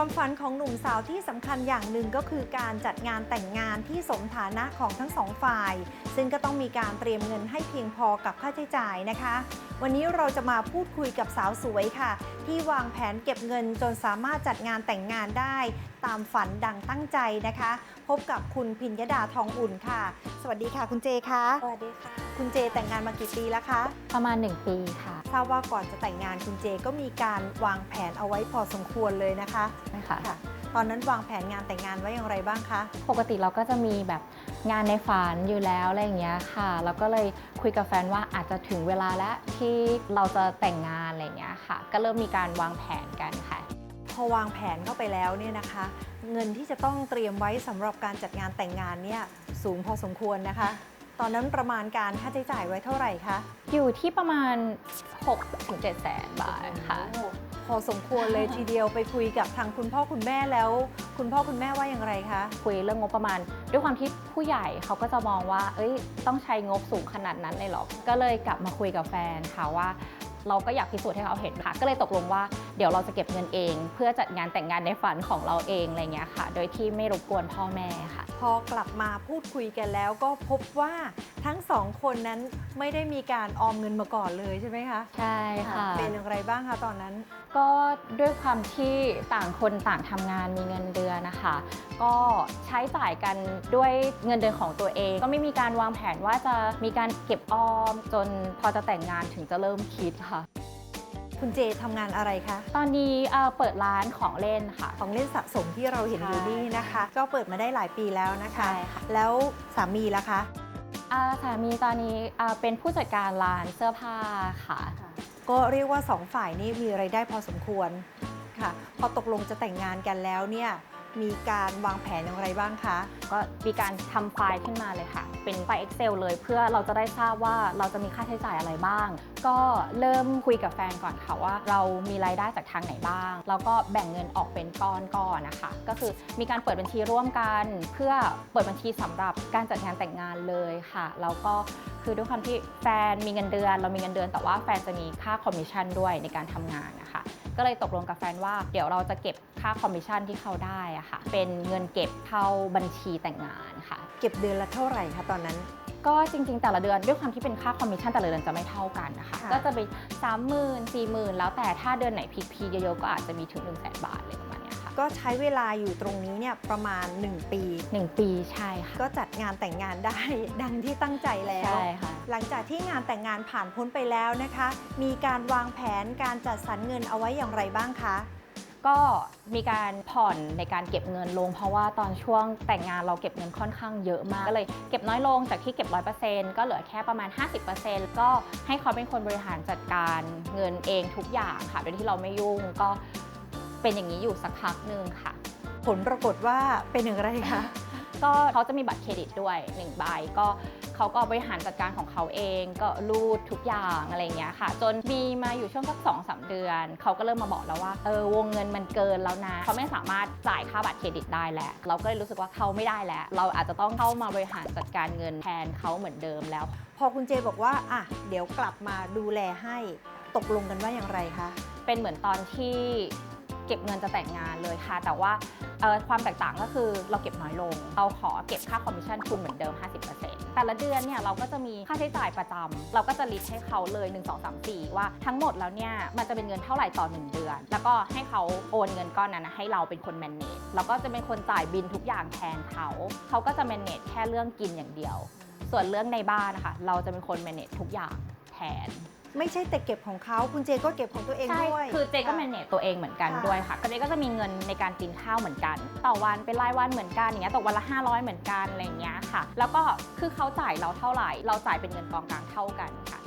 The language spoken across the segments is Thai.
ความฝันของหนุ่มสาวที่สำคัญอย่างหนึ่งก็คือการจัดงานแต่งงานที่สมฐานะของทั้งสองฝ่าย ซึ่งก็ต้องมีการเตรียมเงินให้เพียงพอกับค่าใช้จ่ายนะคะ วันนี้เราจะมาพูดคุยกับสาวสวยค่ะ ที่วางแผนเก็บเงินจนสามารถจัดงานแต่งงานได้ ตามฝันดังตั้งใจนะคะ พบกับคุณพิญญดาทองอุ่นค่ะ สวัสดีค่ะคุณเจคะสวัสดีค่ะ คุณเจแต่งงานมากี่ปีแล้วคะประมาณ 1 ปีค่ะ ทราบว่าก่อนจะแต่งงานคุณเจก็มีการวางแผนเอาไว้พอสมควรเลยนะคะนะคะค่ะตอนนั้นวางแผนงานแต่งงานไว้อย่างไรบ้างคะ ปกติเราก็จะมีแบบ งานในฝันอยู่แล้วอะไรอย่างเงี้ยค่ะ แล้วก็เลยคุยกับแฟนว่าอาจจะถึงเวลาแล้วที่เราจะแต่งงานอะไรอย่างเงี้ยค่ะ ก็เริ่มมีการวางแผนกันค่ะ พอวางแผนเข้าไปแล้วเนี่ยนะคะ เงินที่จะต้องเตรียมไว้สำหรับการจัดงานแต่งงานเนี่ยสูงพอสมควรนะคะ ตอนนั้นประมาณการค่าใช้จ่ายไว้เท่าไหร่คะ อยู่ที่ประมาณ6-7แสนบาทค่ะ โอ้ พอสมควรเลยทีเดียวไปคุยกับทางคุณพ่อคุณแม่แล้ว คุณพ่อคุณแม่ว่าอย่างไรคะคุยเรื่องงบประมาณ ด้วยความที่ผู้ใหญ่เขาก็จะมองว่า เอ้ย ต้องใช้งบสูงขนาดนั้นเลยเหรอก็เลยกลับมาคุยกับแฟนค่ะว่าเราก็อยากพิสูจน์ให้เขาเห็นค่ะ ก็เลยตกลงว่าเดี๋ยวเราจะเก็บเงินเอง เพื่อจัดงานแต่งงานในฝันของเราเองอะไรเงี้ยค่ะ โดยที่ไม่รบกวนพ่อแม่ค่ะ พอกลับมาพูดคุยกันแล้วก็พบว่าทั้งสองคนนั้นไม่ได้มีการออมเงินมาก่อนเลยใช่ไหมคะใช่ค่ะ เป็นอย่างไรบ้างคะตอนนั้น ก็ด้วยความที่ต่างคนต่างทำงานมีเงินเดือนนะคะ ก็ใช้จ่ายกันด้วยเงินเดือนของตัวเอง ก็ไม่มีการวางแผนว่าจะมีการเก็บออม จนพอจะแต่งงานถึงจะเริ่มคิดค่ะ คุณเจทำงานอะไรคะตอนนี้เอ่อเปิดร้านของเล่นค่ะ ของเล่นสะสมที่เราเห็นอยู่นี่นะคะ ก็เปิดมาได้หลายปีแล้วนะคะ ใช่ค่ะ แล้วสามีล่ะคะ อ่าสามีตอนนี้อ่าเป็นผู้จัดการร้านเสื้อผ้าค่ะ ก็เรียกว่าสองฝ่ายนี้มีไรายได้พอสมควรค่ะ พอตกลงจะแต่งงานกันแล้วเนี่ย มีการวางแผนอย่างไรบ้างคะ ก็มีการทำไฟล์ขึ้นมาเลยค่ะ เป็นไฟล์ Excel เลยเพื่อเราจะได้ทราบว่าเราจะมีค่าใช้จ่ายอะไรบ้าง ก็เริ่มคุยกับแฟนก่อนค่ะว่า เรามีรายได้จากทางไหนบ้าง แล้วก็แบ่งเงินออกเป็นก้อนก่อนนะคะ ก็คือมีการเปิดบัญชีร่วมกัน เพื่อเปิดบัญชีสำหรับการจัดงานแต่งงานเลยค่ะ แล้วก็คือด้วยความที่แฟนมีเงินเดือน เรามีเงินเดือน แต่ว่าแฟนจะมีค่าคอมมิชชั่นด้วยในการทำงานนะคะ ก็เลยตกลงกับแฟนว่า เดี๋ยวเราจะเก็บค่าคอมมิชชั่นที่เขาได้อะค่ะ เป็นเงินเก็บเข้าบัญชีแต่งงานค่ะ เก็บเดือนละเท่าไหร่คะตอนนั้น ก็จริง ๆ แต่ละเดือนด้วยความที่เป็นค่าคอมมิชชั่นแต่ละเดือนจะไม่เท่ากันนะคะ ค่ะ ก็จะไป3 0 0 0 0 4 0 0 0 0แล้วแต่ถ้าเดือนไหนพีคๆเยอะๆก็อาจจะมีถึง1 0 0 0 0แบาทเลย ก็ใช้เวลาอยู่ตรงนี้เนี่ยประมาณ 1 ปี 1 ปีใช่ค่ะ ก็จัดงานแต่งงานได้ดังที่ตั้งใจแล้ว ใช่ค่ะ หลังจากที่งานแต่งงานผ่านพ้นไปแล้วนะคะ มีการวางแผนการจัดสรรเงินเอาไว้อย่างไรบ้างคะก็มีการผ่อนในการเก็บเงินลง เพราะว่าตอนช่วงแต่งงานเราเก็บเงินค่อนข้างเยอะมากก็เลยเก็บน้อยลงจากที่เก็บ 100%ก็เหลือแค่ประมาณ 50%ก็ให้เขาเป็นคนบริหารจัดการเงินเองทุกอย่างค่ะโดยที่เราไม่ยุ่งก็ เป็นอย่างนี้อยู่สักพักหนึ่งค่ะ ผลปรากฏว่าเป็นอย่างไรคะ ก็เขาจะมีบัตรเครดิตด้วย1ใบก็เขาก็บริหารจัดการของเขาเองก็รูดทุกอย่างอะไรอย่างเงี้ยค่ะ จนมีมาอยู่ช่วงสักสองสามเดือน เขาก็เริ่มมาบอกแล้วว่าเออวงเงินมันเกินแล้วนะ เขาไม่สามารถจ่ายค่าบัตรเครดิตได้แล้ว เราก็เลยรู้สึกว่าเขาไม่ได้แล้ว เราอาจจะต้องเข้ามาบริหารจัดการเงินแทนเขาเหมือนเดิมแล้ว พอคุณเจบอกว่าอะเดี๋ยวกลับมาดูแลให้ตกลงกันว่าอย่างไรคะเป็นเหมือนตอนที่ เก็บเงินจะแต่งงานเลยค่ะ แต่ว่าความแตกต่างก็คือเราเก็บน้อยลง เราขอเก็บค่าคอมมิชชั่นคุณเหมือนเดิม 50%แต่ละเดือนเนี่ยเราก็จะมีค่าใช้จ่ายประจำเราก็จะลิสต์ให้เขาเลย 1 2 3 4 ว่าทั้งหมดแล้วเนี่ยมันจะเป็นเงินเท่าไหร่ต่อ 1 เดือน แล้วก็ให้เขาโอนเงินก้อนนั้นให้เราเป็นคน manage แล้วก็จะเป็นคนจ่ายบินทุกอย่างแทนเขา เขาก็จะ manage แค่เรื่องกินอย่างเดียว ส่วนเรื่องในบ้านนะคะเราจะเป็นคน manage ทุกอย่างแทนไม่ใช่แต่เก็บของเขาคุณเจก็เก็บของตัวเองใช่ด้วย คือเจก็แมะเนจตัวเองเหมือนกันค่ะ ด้วยค่ะก็เจก็จะมีเงินในการกินข้าวเหมือนกัน ต่อวันเป็นรายวันเหมือนกันอย่างเงี้ยตกวันละ 500 เหมือนกันอะไรอย่างเงี้ยค่ะ แล้วก็คือเขาจ่ายเราเท่าไหร่ เราจ่ายเป็นเงินกองกลางเท่ากันค่ะ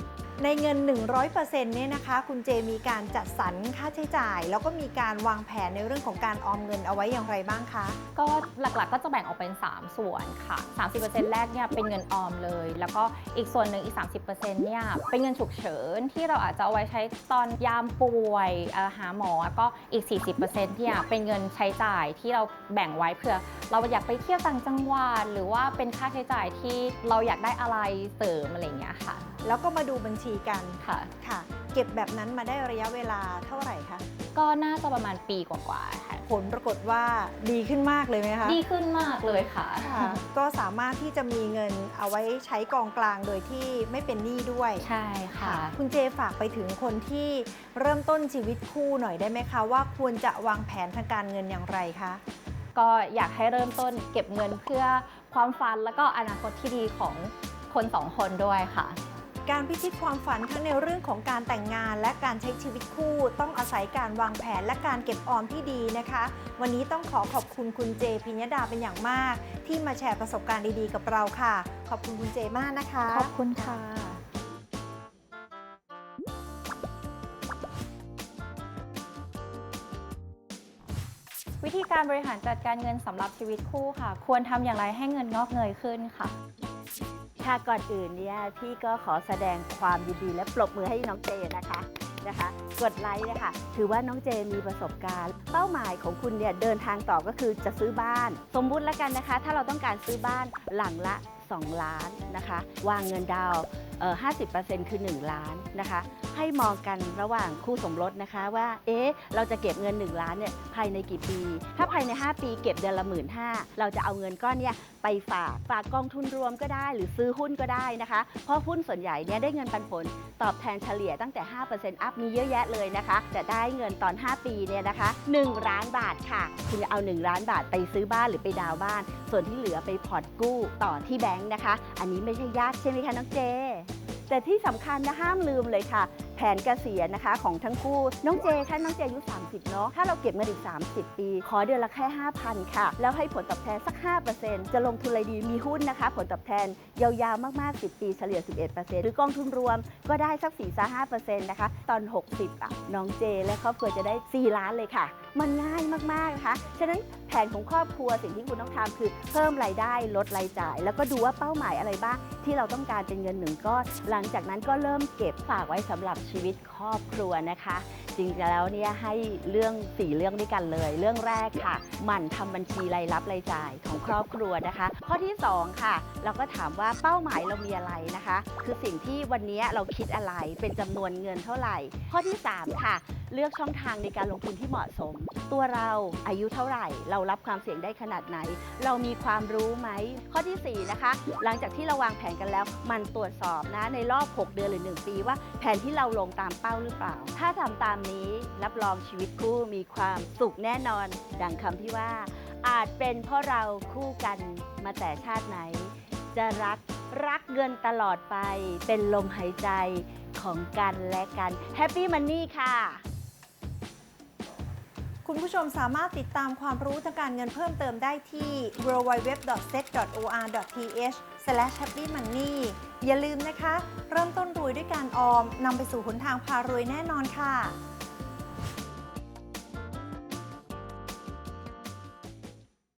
ในเงิน 100%เนี่ยนะคะ คุณเจมีการจัดสรรค่าใช้จ่าย แล้วก็มีการวางแผนในเรื่องของการออมเงินเอาไว้อย่างไรบ้างคะ ก็หลักๆก็จะแบ่งออกเป็น 3 ส่วนค่ะ 30%แรกเนี่ยเป็นเงินออมเลย แล้วก็อีกส่วนหนึ่งอีก 30%เนี่ยเป็นเงินฉุกเฉินที่เราอาจจะเอาไว้ใช้ตอนยามป่วยหาหมอแล้วก็อีก 40%เนี่ยเป็นเงินใช้จ่ายที่เราแบ่งไว้เผื่อ เราอยากไปเที่ยวต่างจังหวัดหรือว่าเป็นค่าใช้จ่ายที่เราอยากได้อะไรเสริมอะไรอย่างเงี้ยค่ะ แล้วก็มาดูบัญชีกันค่ะ ค่ะ เก็บแบบนั้นมาได้ระยะเวลาเท่าไหร่คะก็น่าจะประมาณปีกว่าๆค่ะ ผลปรากฏว่าดีขึ้นมากเลยไหมคะดีขึ้นมากเลยค่ะ ค่ะ ก็สามารถที่จะมีเงินเอาไว้ใช้กองกลางโดยที่ไม่เป็นหนี้ด้วยใช่ค่ะ คุณเจฝากไปถึงคนที่เริ่มต้นชีวิตคู่หน่อยได้ไหมคะว่าควรจะวางแผนทางการเงินอย่างไรคะก็อยากให้เริ่มต้นเก็บเงินเพื่อความฝันแล้วก็อนาคตที่ดีของคนสองคนด้วยค่ะ การพิชิตความฝันทั้งในเรื่องของการแต่งงาน และการใช้ชีวิตคู่ต้องอาศัยการวางแผนและการเก็บออมที่ดีนะคะ วันนี้ต้องขอขอบคุณคุณเจพิญญดาเป็นอย่างมาก ที่มาแชร์ประสบการณ์ดีๆกับเราค่ะ ขอบคุณคุณเจมากนะคะ ขอบคุณค่ะวิธีการบริหารจัดการเงินสำหรับชีวิตคู่ค่ะ ควรทำอย่างไรให้เงินงอกเงยขึ้นค่ะ ค่ะก่อนอื่นเนี่ยพี่ก็ขอแสดงความยินดีและปรบมือให้น้องเจนะคะนะคะ กดไลค์นะคะถือว่าน้องเจมีประสบการณ์ เป้าหมายของคุณเนี่ยเดินทางต่อก็คือจะซื้อบ้าน สมมุติแล้วกันนะคะ ถ้าเราต้องการซื้อบ้านหลังละ 2 ล้านนะคะ วางเงินดาวน์ 50%คือ 1 ล้านนะคะ ให้มองกันระหว่างคู่สมรสนะคะว่า เอ๊ะ เราจะเก็บเงิน 1 ล้านเนี่ยภายในกี่ปี ถ้าภายใน 5 ปีเก็บเดือนละหมื่นห้าเราจะเอาเงินก้อนเนี่ยไปฝาก ฝากกองทุนรวมก็ได้ หรือซื้อหุ้นก็ได้นะคะ เพราะหุ้นส่วนใหญ่เนี่ยได้เงินปันผล ตอบแทนเฉลี่ยตั้งแต่ 5%อัพมีเยอะแยะเลยนะคะแต่ได้เงินตอน 5 ปีเนี่ยนะคะ1ล้านบาทค่ะ คุณจะเอา 1 ล้านบาทไปซื้อบ้านหรือไปดาวน์บ้าน ส่วนที่เหลือไปผ่อนกู้ต่อที่แบงค์นะคะ อันนี้ไม่ใช่ยากใช่ไหมคะน้องเจ แต่ที่สำคัญนะห้ามลืมเลยค่ะ แผนเกษียณนะคะของทั้งคู่ น้องเจค่ะน้องเจอายุ 30 เนาะถ้าเราเก็บเงินอีก 30 ปี ขอเดือนละแค่ 5,000 ค่ะ แล้วให้ผลตอบแทนสัก 5%จะลงทุนอะไรดีมีหุ้นนะคะ ผลตอบแทนยาวๆมากๆ 10 ปีเฉลี่ย 11%หรือกองทุนรวมก็ได้สัก 4-5%นะคะ ตอน 60อะน้องเจและครอบครัวจะได้ 4 ล้านเลยค่ะมันง่ายมากๆนะคะ ฉะนั้นแผนของครอบครัวสิ่งที่คุณต้องทำคือเพิ่มรายได้ลดรายจ่าย แล้วก็ดูว่าเป้าหมายอะไรบ้างที่เราต้องการเป็นเงินหนึ่งก้อนหลังจากนั้นก็เริ่มเก็บฝากไว้สำหรับชีวิตครอบครัวนะคะ จริงๆแล้วเนี่ยให้เรื่องสี่เรื่องด้วยกันเลย เรื่องแรกค่ะหมั่นทำบัญชีรายรับรายจ่ายของครอบครัวนะคะ ข้อที่สองค่ะ เราก็ถามว่าเป้าหมายเรามีอะไรนะคะ คือสิ่งที่วันนี้เราคิดอะไรเป็นจำนวนเงินเท่าไหร่ ข้อที่สามค่ะ เลือกช่องทางในการลงทุนที่เหมาะสม ตัวเราอายุเท่าไหร่ เรารับความเสี่ยงได้ขนาดไหน เรามีความรู้ไหม ข้อทีสี่ 4 นะคะ หลังจากที่เราวางแผนกันแล้ว มันตรวจสอบนะในรอบ 6 เดือนหรือ 1 ปีว่าแผนที่เราลงตามเป้าหรือเปล่า ถ้าทำตามนี้รับรองชีวิตคู่มีความสุขแน่นอน ดังคำที่ว่า อาจเป็นเพราะเราคู่กันมาแต่ชาติไหน จะรักรักเงินตลอดไปเป็นลมหายใจของกันและกันแฮปปี้มันนี่ค่ะ คุณผู้ชมสามารถติดตามความรู้ทางการเงินเพิ่มเติมได้ที่ www.set.or.th/happymoney อย่าลืมนะคะ เริ่มต้นรวยด้วยการออมนำไปสู่หนทางพารวยแน่นอนค่ะ